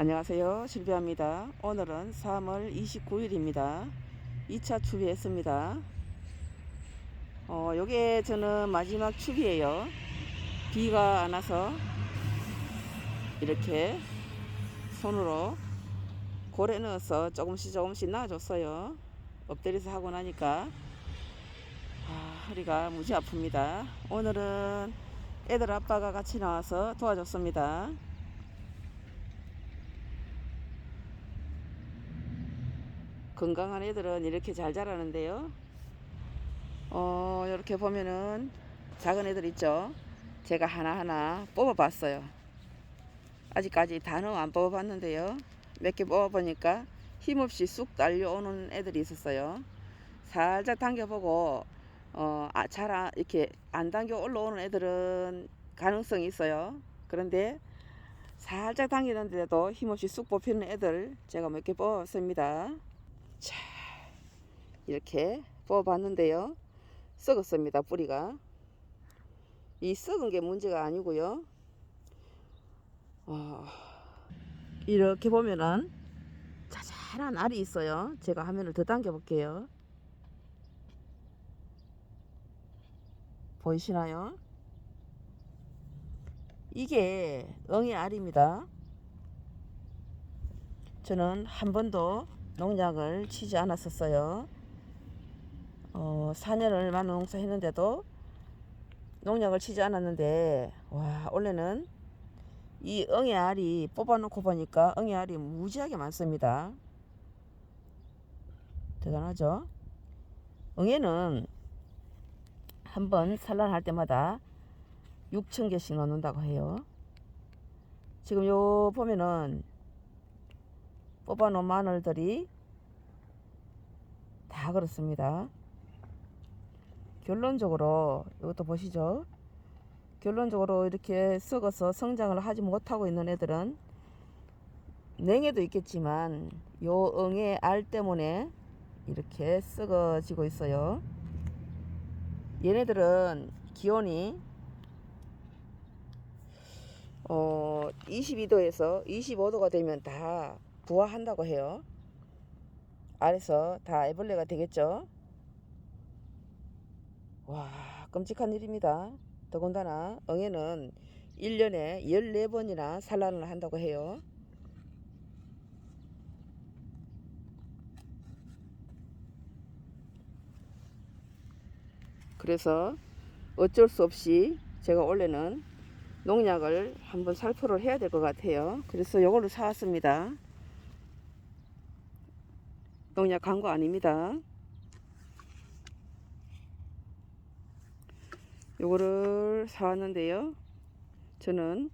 안녕하세요. 실비아입니다. 오늘은 3월 29일입니다. 2차 추비했습니다. 어, 요게 저는 마지막 추비예요. 비가 안 와서 이렇게 손으로 고래 넣어서 조금씩 조금씩 놔줬어요. 엎드려서 하고 나니까 아, 허리가 무지 아픕니다. 오늘은 애들 아빠가 같이 나와서 도와줬습니다. 건강한 애들은 이렇게 잘 자라는데요. 어, 이렇게 보면은 작은 애들 있죠. 제가 하나하나 뽑아봤어요. 아직까지 단어 안 뽑아봤는데요. 몇 개 뽑아보니까 힘없이 쑥 달려오는 애들이 있었어요. 살짝 당겨보고 어, 아, 잘 아, 이렇게 안 당겨 올라오는 애들은 가능성이 있어요. 그런데 살짝 당기는데도 힘없이 쑥 뽑히는 애들 제가 몇 개 뽑았습니다. 자, 이렇게 뽑아봤는데요. 썩었습니다, 뿌리가. 이 썩은 게 문제가 아니고요. 어, 이렇게 보면은 자잘한 알이 있어요. 제가 화면을 더 당겨 볼게요. 보이시나요? 이게 응의 알입니다. 저는 한 번도 농약을 치지 않았었어요. 어, 4년을 많은 농사 했는데도 농약을 치지 않았는데, 와, 원래는 이 응의 알이 뽑아놓고 보니까 응의 알이 무지하게 많습니다. 대단하죠? 응애는 한 번 산란할 때마다 6천 개씩 넣는다고 해요. 지금 요 보면은 뽑아놓은 마늘들이 다 그렇습니다. 결론적으로 이것도 보시죠. 결론적으로 이렇게 썩어서 성장을 하지 못하고 있는 애들은 냉해도 있겠지만 요 응의 알 때문에 이렇게 썩어지고 있어요. 얘네들은 기온이 어 22도에서 25도가 되면 다 부화한다고 해요. 알에서 다 애벌레가 되겠죠. 와 끔찍한 일입니다. 더군다나 응애는 1년에 14번이나 산란을 한다고 해요. 그래서 어쩔 수 없이 제가 원래는 농약을 한번 살포를 해야 될 것 같아요. 그래서 요거를 사왔습니다. 농약 광고 아닙니다. 요거를 사왔는데요. 저는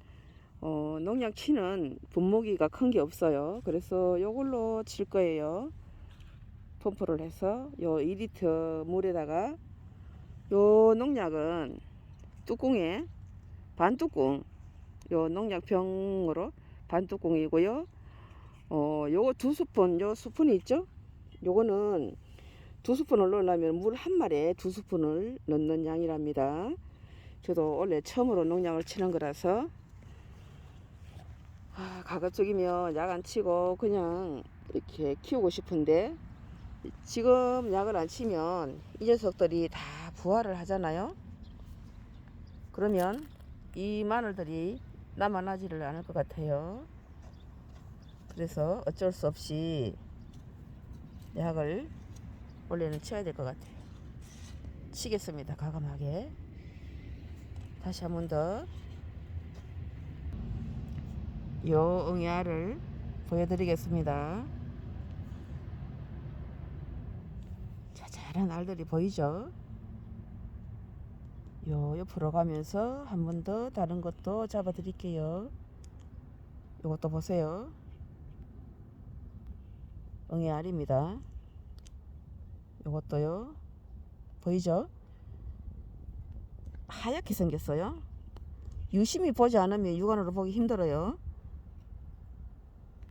어, 농약 치는 분무기가 큰 게 없어요. 그래서 요걸로 칠 거예요. 펌프를 해서 요 2리터 물에다가 요 농약은 뚜껑에 반 뚜껑 요 농약 병으로 반 뚜껑이고요. 어, 요거 두 스푼 요 스푼이 있죠? 요거는 두 스푼을 넣으려면 물 한 마리에 두 스푼을 넣는 양이랍니다. 저도 원래 처음으로 농약을 치는 거라서 아, 가급적이면 약 안 치고 그냥 이렇게 키우고 싶은데 지금 약을 안 치면 이 녀석들이 다 부화를 하잖아요. 그러면 이 마늘들이 남아나지를 않을 것 같아요. 그래서 어쩔 수 없이 약을 원래는 쳐야 될 것 같아요. 치겠습니다. 가감하게. 다시 한 번 더. 요 응야를 보여드리겠습니다. 자잘한 알들이 보이죠? 요 옆으로 가면서 한 번 더 다른 것도 잡아 드릴게요. 요것도 보세요. 응애 알입니다. 요것도요. 보이죠? 하얗게 생겼어요. 유심히 보지 않으면 육안으로 보기 힘들어요.